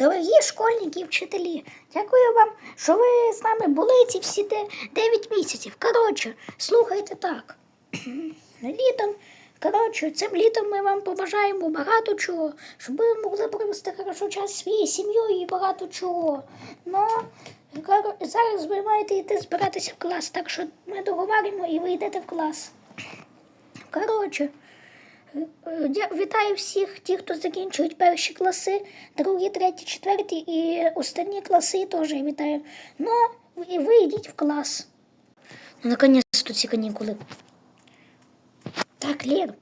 Дорогі школьники і вчителі, дякую вам, що ви з нами були ці всі 9 місяців. Коротше, слухайте так. Літом, коротше, цим літом ми вам побажаємо багато чого, щоб ви могли провести хорошо час своєю сім'єю і багато чого. Ну, зараз ви маєте йти збиратися в клас, так що ми договоримо і ви йдете в клас. Коротше, вітаю всіх тих, хто закінчують перші класи, другі, треті, четверті і останні класи теж вітаю. Ну, і ви йдіть в клас. Ну, наконец-то ці канікули. Так, Лір.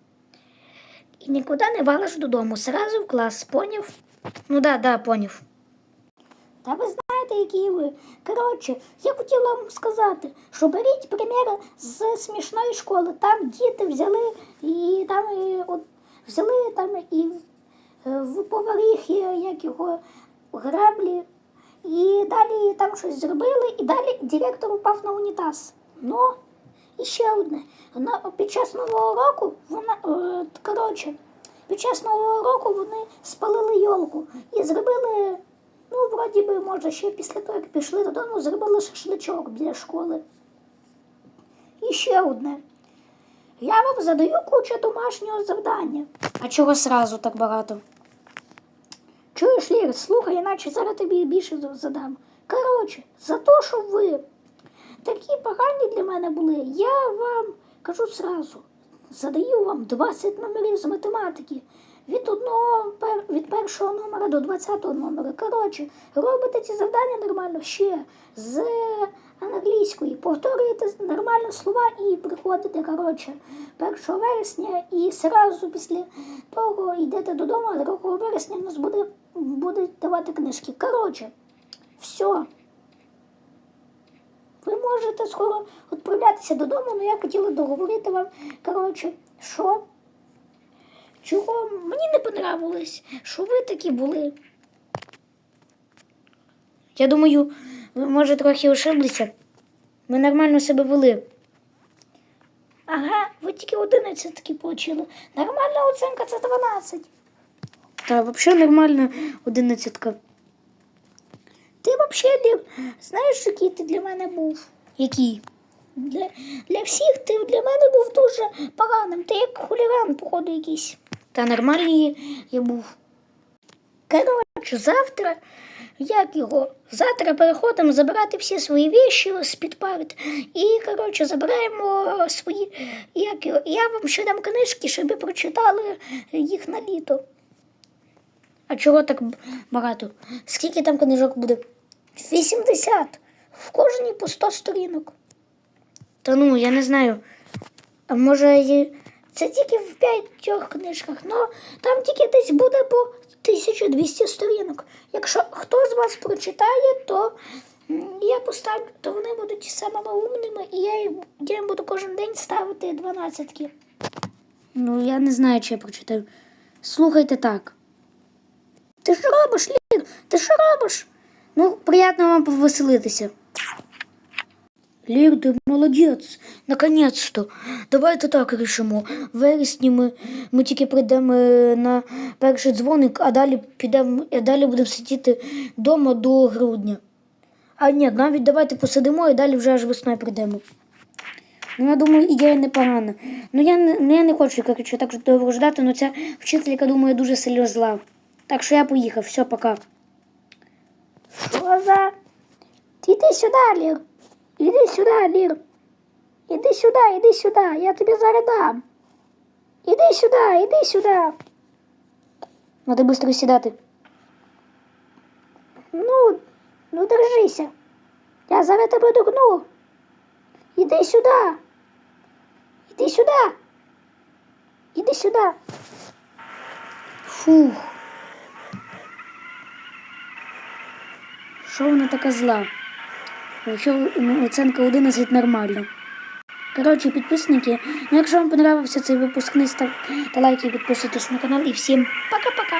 І нікуди не валиш додому, сразу в клас, поняв? Ну да, да, поняв. Та ви знаєте, які ви. Коротше, я хотіла вам сказати, що беріть примір з смішної школи. Там діти взяли і там і, от, взяли там і е, в поваріхи, як його граблі, і далі там щось зробили, і далі директор упав на унітаз. Ну, і ще одне. На, під час нового року вона е, коротше, під час нового року вони спалили йолку і зробили. Ну, вроді би, може, ще після того, як пішли додому, зробили шашличок біля школи. І ще одне. Я вам задаю кучу домашнього завдання. А чого сразу так багато? Чуєш, Лір, слухай, іначе зараз тобі більше задам. Коротше, за те, що ви такі погані для мене були, я вам кажу сразу, задаю вам 20 номерів з математики. Від одного від першого номера до 20 номера. Коротше, робите ці завдання нормально ще з англійської. Повторюєте нормально слова і приходите, коротше, 1 вересня і сразу після того йдете додому, а 2 вересня нас буде, буде давати книжки. Коротше, все. Ви можете скоро відправлятися додому, але я хотіла договорити вам, коротше, що чого мені не понравилось, що ви такі були. Я думаю, ви, може, трохи ошиблися. Ми нормально себе вели. Ага, ви тільки 11 таки отримали. Нормальна оцінка це 12. Та взагалі нормальна одинадцятка. Ти взагалі знаєш, який ти для мене був? Який? Для, для всіх ти для мене був дуже поганим. Ти як хуліган, походу, якийсь. Та нормальний я був. Коротше, завтра, як його? Завтра переходимо забирати всі свої віші з-під парт. І, коротше, забираємо свої. Як його? Я вам ще дам книжки, щоб ви прочитали їх на літо. А чого так багато? Скільки там книжок буде? 80. В кожній по 100 сторінок. Та ну, я не знаю. А може, це тільки в п'ятьох книжках, ну там тільки десь буде по 1200 сторінок. Якщо хто з вас прочитає, то я поставлю, то вони будуть самими умними, і я їм, буду кожен день ставити дванадцятки. Ну, я не знаю, чи я прочитаю. Слухайте так. Ти що робиш, Лір? Ти що робиш? Ну, приємно вам повеселитися. Лір, ти молодець, наконець-то. Давайте так рішимо. Вересні ми, ми тільки прийдемо е, на перший дзвоник, а далі підемо, а далі будемо сидіти вдома до грудня. А ні, навіть давайте посидимо і далі вже аж весною прийдемо. Ну, я думаю, ідея непогана. Ну я ну, я не хочу, коротше, так довго ждати, але ця вчителька, думаю, дуже сильно зла. Так що я поїхав, все, пока. Лоза, іди сюди, Лір. Іди сюди, Лір. Іди сюди, іди сюди, я тобі зараз дам. Іди сюди, іди сюди. Надо швидко сідати. Ну, ну держися. Я зараз тебе догну. Іди сюди. Іди сюди. Іди сюди. Фух. Що вона така зла? Якщо ну, оценка 11 нормально. Коротше, підписники, ну якщо вам понравився цей випуск, не ставте лайки, підписуйтесь на канал і всім пока-пока.